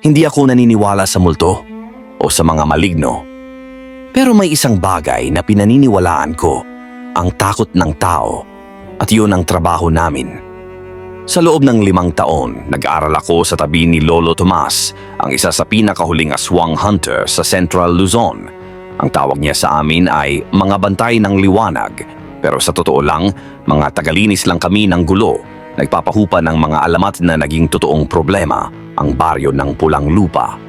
Hindi ako naniniwala sa multo o sa mga maligno. Pero may isang bagay na pinaniniwalaan ko, ang takot ng tao. At yun ang trabaho namin. Sa loob ng limang taon, nag-aral ako sa tabi ni Lolo Tomas, ang isa sa pinakahuling aswang hunter sa Central Luzon. Ang tawag niya sa amin ay mga bantay ng liwanag. Pero sa totoo lang, mga tagalinis lang kami ng gulo. Nagpapahupa ng mga alamat na naging totoong problema, ang baryo ng pulang lupa.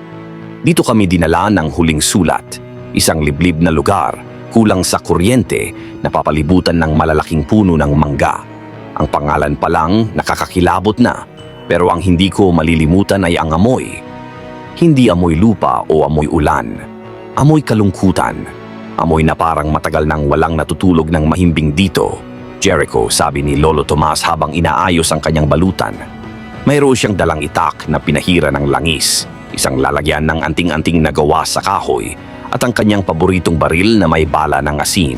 Dito kami dinala ng huling sulat, isang liblib na lugar, kulang sa kuryente, napapalibutan ng malalaking puno ng mangga. Ang pangalan pa lang nakakakilabot na, pero ang hindi ko malilimutan ay ang amoy. Hindi amoy lupa o amoy ulan, amoy kalungkutan, amoy na parang matagal nang walang natutulog ng mahimbing dito. Jericho, sabi ni Lolo Tomas habang inaayos ang kanyang balutan. Mayroon siyang dalang itak na pinahira ng langis, isang lalagyan ng anting-anting na gawa sa kahoy, at ang kanyang paboritong baril na may bala ng asin.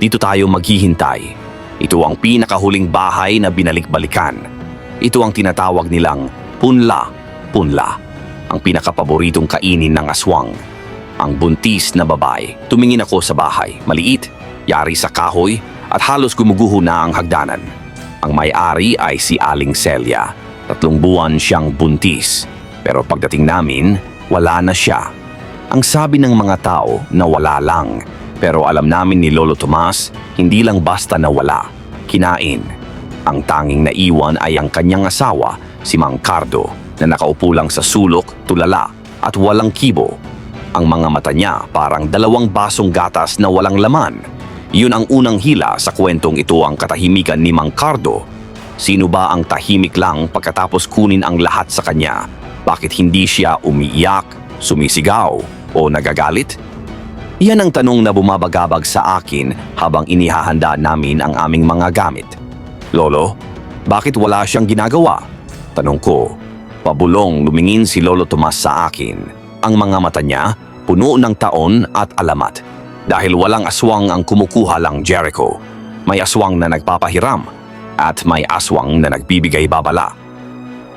Dito tayo maghihintay. Ito ang pinakahuling bahay na binalik-balikan. Ito ang tinatawag nilang punla, punla. Ang pinakapaboritong kainin ng aswang. Ang buntis na babae. Tumingin ako sa bahay. Maliit, yari sa kahoy, at halos gumuguho na ang hagdanan. Ang may-ari ay si Aling Celia. Tatlong buwan siyang buntis. Pero pagdating namin, wala na siya. Ang sabi ng mga tao na wala lang. Pero alam namin ni Lolo Tomas, hindi lang basta nawala. Kinain. Ang tanging naiwan ay ang kanyang asawa, si Mang Cardo, na nakaupo lang sa sulok, tulala, at walang kibo. Ang mga mata niya parang dalawang basong gatas na walang laman. Yun ang unang hila sa kwentong ito ang katahimikan ni Mang Cardo. Sino ba ang tahimik lang pagkatapos kunin ang lahat sa kanya? Bakit hindi siya umiiyak, sumisigaw, o nagagalit? Yan ang tanong na bumabagabag sa akin habang inihahanda namin ang aming mga gamit. Lolo, bakit wala siyang ginagawa? Tanong ko. Pabulong lumingin si Lolo Tomas sa akin. Ang mga mata niya puno ng taon at alamat. Dahil walang aswang ang kumukuha lang Jericho. May aswang na nagpapahiram at may aswang na nagbibigay babala.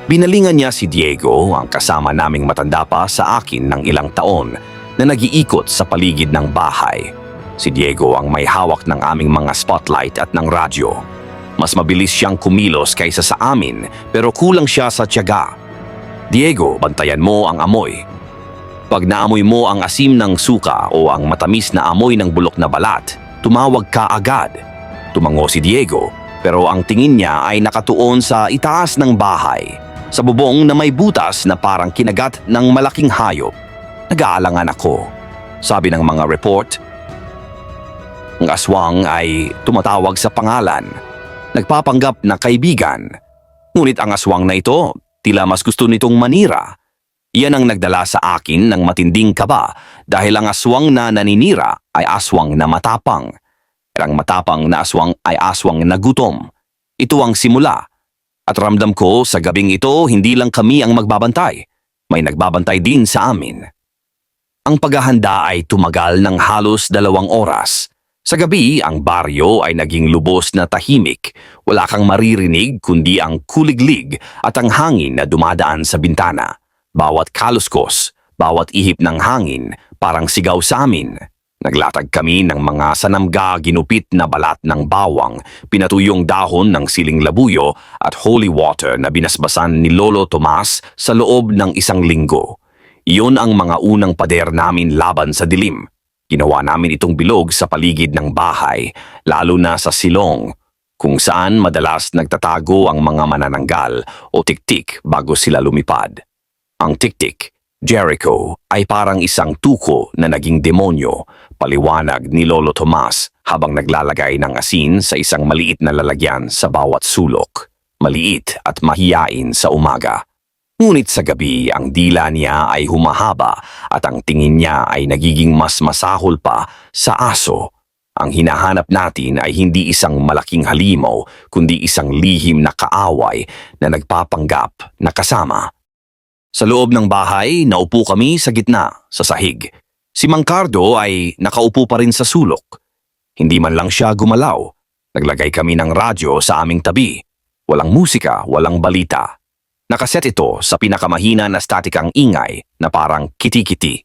Binalingan niya si Diego, ang kasama naming matanda pa sa akin ng ilang taon, na nag-iikot sa paligid ng bahay. Si Diego ang may hawak ng aming mga spotlight at ng radyo. Mas mabilis siyang kumilos kaysa sa amin pero kulang siya sa tiyaga. Diego, bantayan mo ang amoy. Pag naamoy mo ang asim ng suka o ang matamis na amoy ng bulok na balat, tumawag ka agad. Tumango si Diego pero ang tingin niya ay nakatuon sa itaas ng bahay, sa bubong na may butas na parang kinagat ng malaking hayop. Nag-aalangan ako. Sabi ng mga report, ang aswang ay tumatawag sa pangalan, nagpapanggap na kaibigan. Ngunit ang aswang na ito, tila mas gusto nitong manira. Yan ang nagdala sa akin ng matinding kaba dahil ang aswang na naninira ay aswang na matapang. Ang matapang na aswang ay aswang na gutom. Ito ang simula. At ramdam ko sa gabing ito hindi lang kami ang magbabantay. May nagbabantay din sa amin. Ang paghahanda ay tumagal ng halos dalawang oras. Sa gabi, ang baryo ay naging lubos na tahimik. Wala kang maririnig kundi ang kuliglig at ang hangin na dumadaan sa bintana. Bawat kaluskos, bawat ihip ng hangin, parang sigaw sa amin. Naglatag kami ng mga sanamga ginupit na balat ng bawang, pinatuyong dahon ng siling labuyo at holy water na binasbasan ni Lolo Tomas sa loob ng isang linggo. Iyon ang mga unang pader namin laban sa dilim. Ginawa namin itong bilog sa paligid ng bahay, lalo na sa silong, kung saan madalas nagtatago ang mga manananggal o tiktik bago sila lumipad. Ang tiktik, Jericho, ay parang isang tuko na naging demonyo, paliwanag ni Lolo Tomas habang naglalagay ng asin sa isang maliit na lalagyan sa bawat sulok. Maliit at mahiyain sa umaga. Ngunit sa gabi, ang dila niya ay humahaba at ang tingin niya ay nagiging mas masahol pa sa aso. Ang hinahanap natin ay hindi isang malaking halimaw, kundi isang lihim na kaaway na nagpapanggap na kasama. Sa loob ng bahay, naupo kami sa gitna, sa sahig. Si Mang Cardo ay nakaupo pa rin sa sulok. Hindi man lang siya gumalaw. Naglagay kami ng radyo sa aming tabi. Walang musika, walang balita. Nakaset ito sa pinakamahina na statikang ingay na parang kiti-kiti.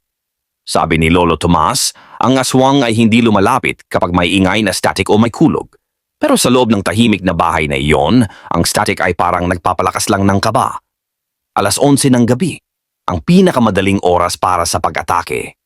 Sabi ni Lolo Tomas, ang aswang ay hindi lumalapit kapag may ingay na static o may kulog. Pero sa loob ng tahimik na bahay na iyon, ang static ay parang nagpapalakas lang ng kaba. Alas 11 ng gabi, ang pinakamadaling oras para sa pag-atake.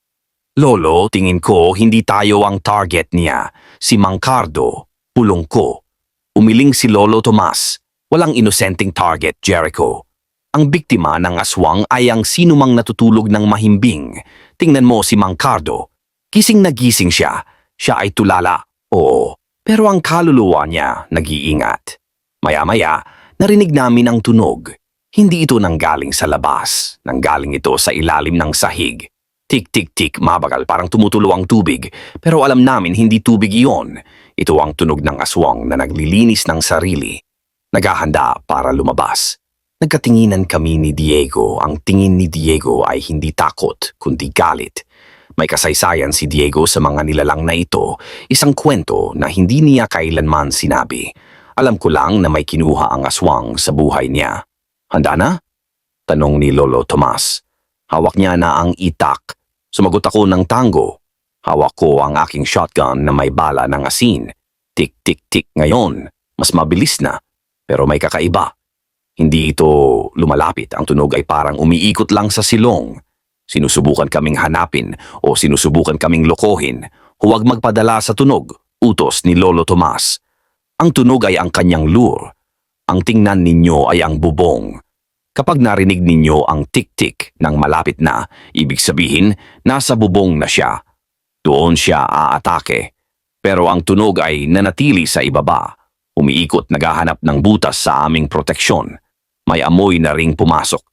Lolo, tingin ko hindi tayo ang target niya. Si Mangcardo, pulong ko. Umiling si Lolo Tomas. Walang inosenteng target, Jericho. Ang biktima ng aswang ay ang sinumang natutulog ng mahimbing. Tingnan mo si Mangcardo. Gising na gising siya. Siya ay tulala. Oo. Pero ang kaluluwa niya nag-iingat. Maya-maya, narinig namin ang tunog. Hindi ito nanggaling sa labas. Nanggaling ito sa ilalim ng sahig. Tik-tik-tik, mabagal parang tumutulo ang tubig. Pero alam namin hindi tubig iyon. Ito ang tunog ng aswang na naglilinis ng sarili. Naghahanda para lumabas. Nagkatinginan kami ni Diego. Ang tingin ni Diego ay hindi takot, kundi galit. May kasaysayan si Diego sa mga nilalang na ito, isang kwento na hindi niya kailanman sinabi. Alam ko lang na may kinuha ang aswang sa buhay niya. Handa na? Tanong ni Lolo Tomas. Hawak niya na ang itak. Sumagot ako ng tango. Hawak ko ang aking shotgun na may bala ng asin. Tik-tik-tik ngayon. Mas mabilis na. Pero may kakaiba. Hindi ito lumalapit. Ang tunog ay parang umiikot lang sa silong. Sinusubukan kaming hanapin o sinusubukan kaming lokohin. Huwag magpadala sa tunog. Utos ni Lolo Tomas. Ang tunog ay ang kanyang lure. Ang tingnan ninyo ay ang bubong. Kapag narinig ninyo ang tik-tik ng malapit na, ibig sabihin, nasa bubong na siya. Doon siya aatake. Pero ang tunog ay nanatili sa ibaba. Umiikot naghahanap ng butas sa aming proteksyon. May amoy na ring pumasok.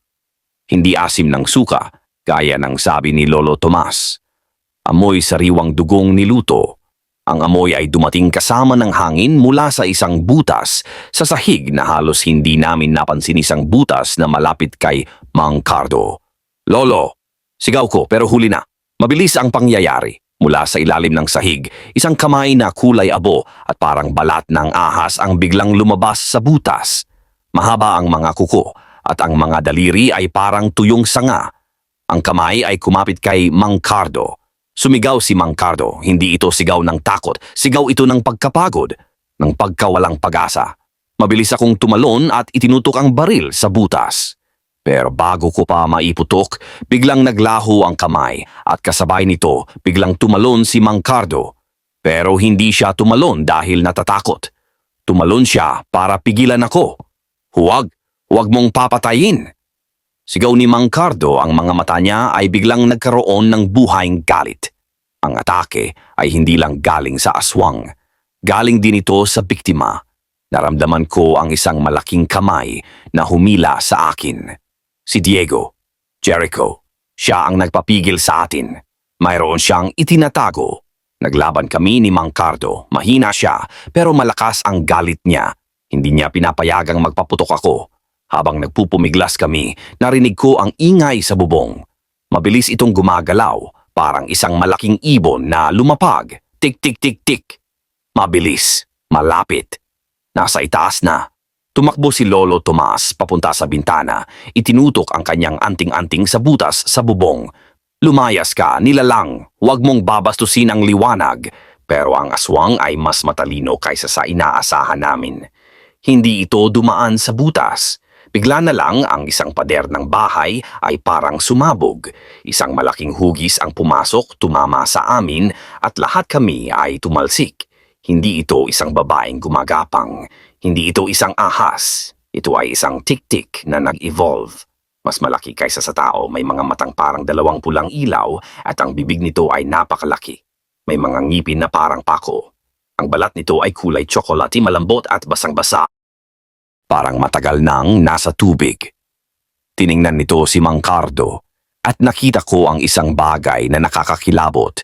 Hindi asim ng suka, gaya ng sabi ni Lolo Tomas. Amoy sariwang dugong niluto. Ang amoy ay dumating kasama ng hangin mula sa isang butas sa sahig na halos hindi namin napansin isang butas na malapit kay Mang Cardo. Lolo, sigaw ko pero huli na. Mabilis ang pangyayari. Mula sa ilalim ng sahig, isang kamay na kulay abo at parang balat ng ahas ang biglang lumabas sa butas. Mahaba ang mga kuko at ang mga daliri ay parang tuyong sanga. Ang kamay ay kumapit kay Mang Cardo. Sumigaw si Mang Cardo, hindi ito sigaw ng takot, sigaw ito ng pagkapagod, ng pagkawalang pag-asa. Mabilis akong tumalon at itinutok ang baril sa butas. Pero bago ko pa maiputok, biglang naglaho ang kamay at kasabay nito biglang tumalon si Mang Cardo. Pero hindi siya tumalon dahil natatakot. Tumalon siya para pigilan ako. Huwag, huwag mong papatayin. Sigaw ni Mang Cardo ang mga mata niya ay biglang nagkaroon ng buhaing galit. Ang atake ay hindi lang galing sa aswang. Galing din ito sa biktima. Naramdaman ko ang isang malaking kamay na humila sa akin. Si Diego, Jericho, siya ang nagpapigil sa atin. Mayroon siyang itinatago. Naglaban kami ni Mang Cardo. Mahina siya, pero malakas ang galit niya. Hindi niya pinapayagang magpaputok ako. Habang nagpupumiglas kami, narinig ko ang ingay sa bubong. Mabilis itong gumagalaw, parang isang malaking ibon na lumapag. Tik-tik-tik-tik. Mabilis, malapit. Nasa itaas na. Tumakbo si Lolo Tomas papunta sa bintana. Itinutok ang kanyang anting-anting sa butas sa bubong. Lumayas ka, nilalang. Huwag mong babastusin ang liwanag. Pero ang aswang ay mas matalino kaysa sa inaasahan namin. Hindi ito dumaan sa butas. Bigla na lang ang isang pader ng bahay ay parang sumabog. Isang malaking hugis ang pumasok, tumama sa amin at lahat kami ay tumalsik. Hindi ito isang babaeng gumagapang. Hindi ito isang ahas. Ito ay isang tik-tik na nag-evolve. Mas malaki kaysa sa tao, may mga matang parang dalawang pulang ilaw at ang bibig nito ay napakalaki. May mga ngipin na parang pako. Ang balat nito ay kulay tsokolate malambot at basang-basa. Parang matagal nang nasa tubig. Tiningnan nito si Mang Cardo at nakita ko ang isang bagay na nakakakilabot.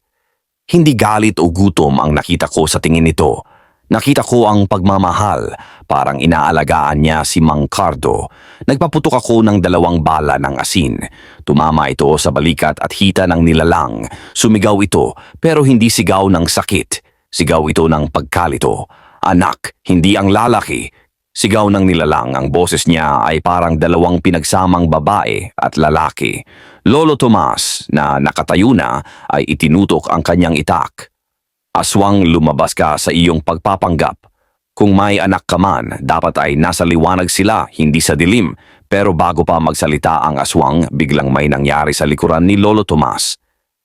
Hindi galit o gutom ang nakita ko sa tingin nito. Nakita ko ang pagmamahal, parang inaalagaan niya si Mang Cardo. Nagpaputok ako ng dalawang bala ng asin. Tumama ito sa balikat at hita ng nilalang. Sumigaw ito, pero hindi sigaw ng sakit. Sigaw ito ng pagkalito. Anak, hindi ang lalaki. Sigaw ng nilalang ang boses niya ay parang dalawang pinagsamang babae at lalaki. Lolo Tomas na nakatayo na ay itinutok ang kanyang itak. Aswang lumabas ka sa iyong pagpapanggap. Kung may anak ka man, dapat ay nasa liwanag sila, hindi sa dilim. Pero bago pa magsalita ang aswang, biglang may nangyari sa likuran ni Lolo Tomas.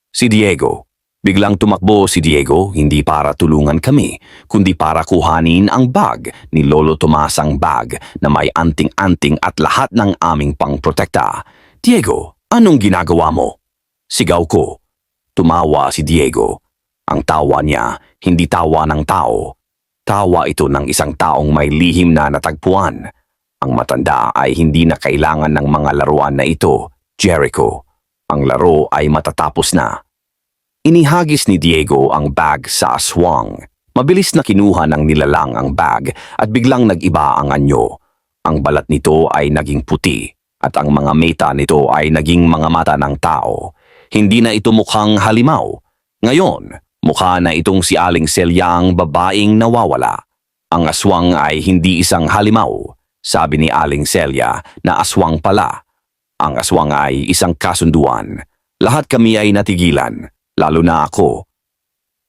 Si Diego. Biglang tumakbo si Diego, hindi para tulungan kami, kundi para kuhanin ang bag ni Lolo Tomas ang bag na may anting-anting at lahat ng aming pangprotekta. Diego, anong ginagawa mo? Sigaw ko. Tumawa si Diego. Ang tawa niya, hindi tawa ng tao. Tawa ito ng isang taong may lihim na natagpuan. Ang matanda ay hindi na kailangan ng mga laruan na ito, Jericho. Ang laro ay matatapos na. Inihagis ni Diego ang bag sa aswang. Mabilis na kinuha ng nilalang ang bag at biglang nag-iba ang anyo. Ang balat nito ay naging puti at ang mga meta nito ay naging mga mata ng tao. Hindi na ito mukhang halimaw. Ngayon, mukha na itong si Aling Celia ang babaeng nawawala. Ang aswang ay hindi isang halimaw. Sabi ni Aling Celia na aswang pala. Ang aswang ay isang kasunduan. Lahat kami ay natigilan, lalo na ako.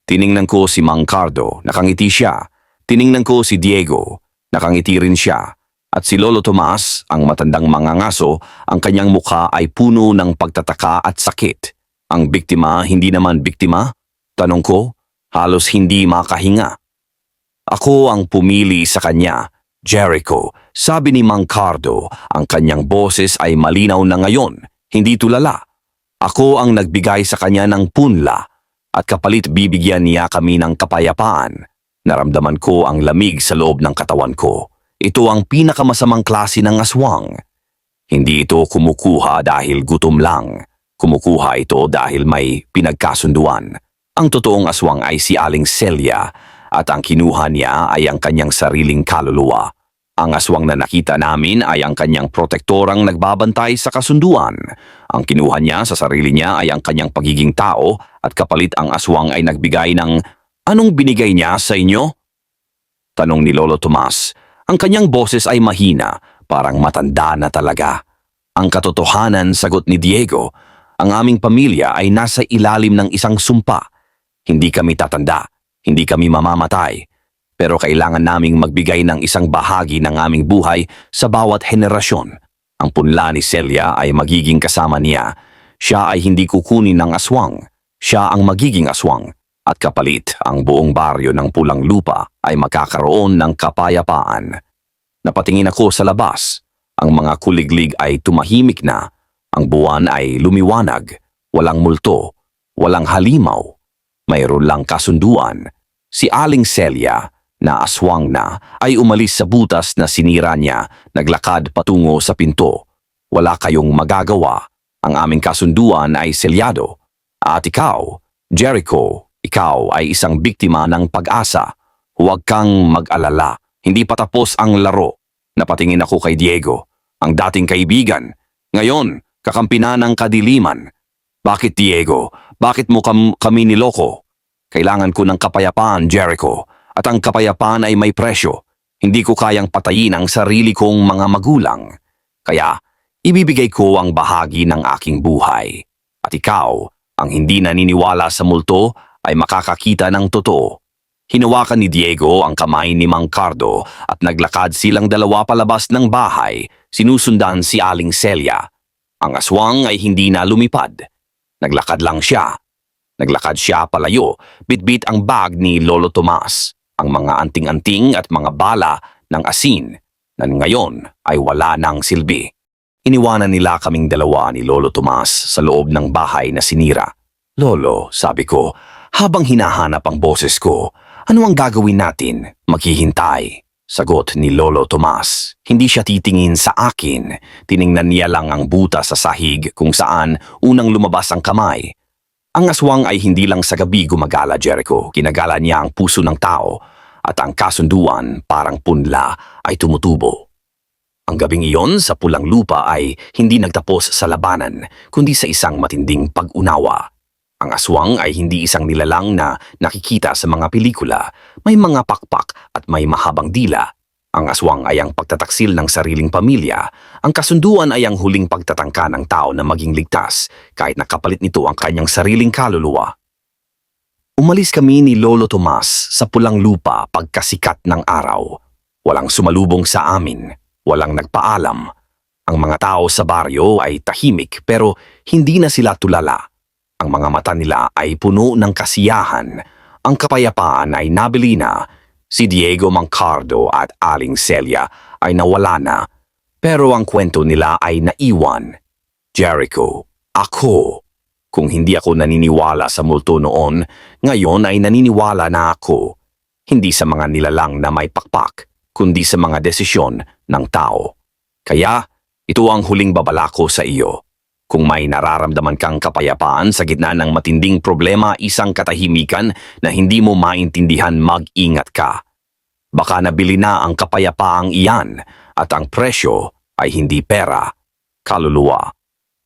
Tiningnan ko si Mang Cardo, nakangiti siya. Tiningnan ko si Diego, nakangiti rin siya. At si Lolo Tomas, ang matandang mangangaso, ang kanyang mukha ay puno ng pagtataka at sakit. Ang biktima hindi naman biktima? Tanong ko, halos hindi makahinga. Ako ang pumili sa kanya, Jericho. Sabi ni Mang Cardo, ang kanyang boses ay malinaw na ngayon, hindi tulala. Ako ang nagbigay sa kanya ng punla at kapalit bibigyan niya kami ng kapayapaan. Naramdaman ko ang lamig sa loob ng katawan ko. Ito ang pinakamasamang klase ng aswang. Hindi ito kumukuha dahil gutom lang. Kumukuha ito dahil may pinagkasunduan. Ang totoong aswang ay si Aling Celia at ang kinuha niya ay ang kanyang sariling kaluluwa. Ang aswang na nakita namin ay ang kanyang protektorang nagbabantay sa kasunduan. Ang kinuha niya sa sarili niya ay ang kanyang pagiging tao at kapalit ang aswang ay nagbigay ng anong binigay niya sa inyo? Tanong ni Lolo Tomas. Ang kanyang boses ay mahina, parang matanda na talaga. Ang katotohanan, sagot ni Diego, ang aming pamilya ay nasa ilalim ng isang sumpa. Hindi kami tatanda, hindi kami mamamatay. Pero kailangan naming magbigay ng isang bahagi ng aming buhay sa bawat henerasyon. Ang punla ni Celia ay magiging kasama niya. Siya ay hindi kukunin ng aswang. Siya ang magiging aswang. At kapalit, ang buong baryo ng pulang lupa ay magkakaroon ng kapayapaan. Napatingin ako sa labas. Ang mga kuliglig ay tumahimik na. Ang buwan ay lumiwanag. Walang multo. Walang halimaw. Mayroon lang kasunduan. Si Aling Celia, na aswang na, ay umalis sa butas na sinira niya, naglakad patungo sa pinto. Wala kayong magagawa. Ang aming kasunduan ay selyado. At ikaw, Jericho, ikaw ay isang biktima ng pag-asa. Huwag kang mag-alala. Hindi pa tapos ang laro. Napatingin ako kay Diego, ang dating kaibigan. Ngayon, kakampi na ng kadiliman. Bakit Diego? Bakit mo kam- kami niloko? Kailangan ko ng kapayapaan, Jericho. At ang kapayapaan ay may presyo. Hindi ko kayang patayin ang sarili kong mga magulang. Kaya, ibibigay ko ang bahagi ng aking buhay. At ikaw, ang hindi naniniwala sa multo, ay makakakita ng totoo. Hinawakan ni Diego ang kamay ni Mang Cardo at naglakad silang dalawa palabas ng bahay, sinusundan si Aling Celia. Ang aswang ay hindi na lumipad. Naglakad lang siya. Naglakad siya palayo, bitbit ang bag ni Lolo Tomas, ang mga anting-anting at mga bala ng asin na ngayon ay wala ng silbi. Iniwanan nila kaming dalawa ni Lolo Tomas sa loob ng bahay na sinira. Lolo, sabi ko, habang hinahanap ang boses ko, ano ang gagawin natin? Maghihintay. Sagot ni Lolo Tomas. Hindi siya titingin sa akin. Tiningnan niya lang ang buta sa sahig kung saan unang lumabas ang kamay. Ang aswang ay hindi lang sa gabi gumagala, Jericho. Ginagala niya ang puso ng tao at ang kasunduan parang punla ay tumutubo. Ang gabing iyon sa pulang lupa ay hindi nagtapos sa labanan, kundi sa isang matinding pag-unawa. Ang aswang ay hindi isang nilalang na nakikita sa mga pelikula. May mga pakpak at may mahabang dila. Ang aswang ay ang pagtataksil ng sariling pamilya. Ang kasunduan ay ang huling pagtatangka ng tao na maging ligtas kahit nakapalit nito ang kanyang sariling kaluluwa. Umalis kami ni Lolo Tomas sa pulang lupa pagkasikat ng araw. Walang sumalubong sa amin, walang nagpaalam. Ang mga tao sa baryo ay tahimik pero hindi na sila tulala. Ang mga mata nila ay puno ng kasiyahan. Ang kapayapaan ay nabili na. Si Diego Mancardo at Aling Celia ay nawala na. Pero ang kwento nila ay naiwan. Jericho, ako. Kung hindi ako naniniwala sa multo noon, ngayon ay naniniwala na ako. Hindi sa mga nilalang na may pakpak, kundi sa mga desisyon ng tao. Kaya, ito ang huling babala ko sa iyo. Kung may nararamdaman kang kapayapaan sa gitna ng matinding problema, isang katahimikan na hindi mo maintindihan, mag-ingat ka. Baka nabili na ang kapayapaang iyan at ang presyo ay hindi pera, kaluluwa.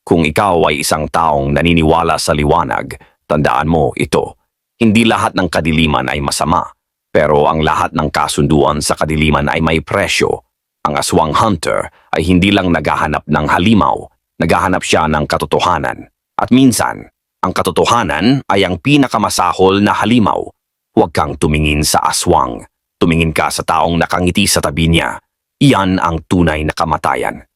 Kung ikaw ay isang taong naniniwala sa liwanag, tandaan mo ito. Hindi lahat ng kadiliman ay masama, pero ang lahat ng kasunduan sa kadiliman ay may presyo. Ang aswang hunter ay hindi lang naghahanap ng halimaw, naghahanap siya ng katotohanan. At minsan, ang katotohanan ay ang pinakamasahol na halimaw. Huwag kang tumingin sa aswang. Tumingin ka sa taong nakangiti sa tabi niya. Iyan ang tunay na kamatayan.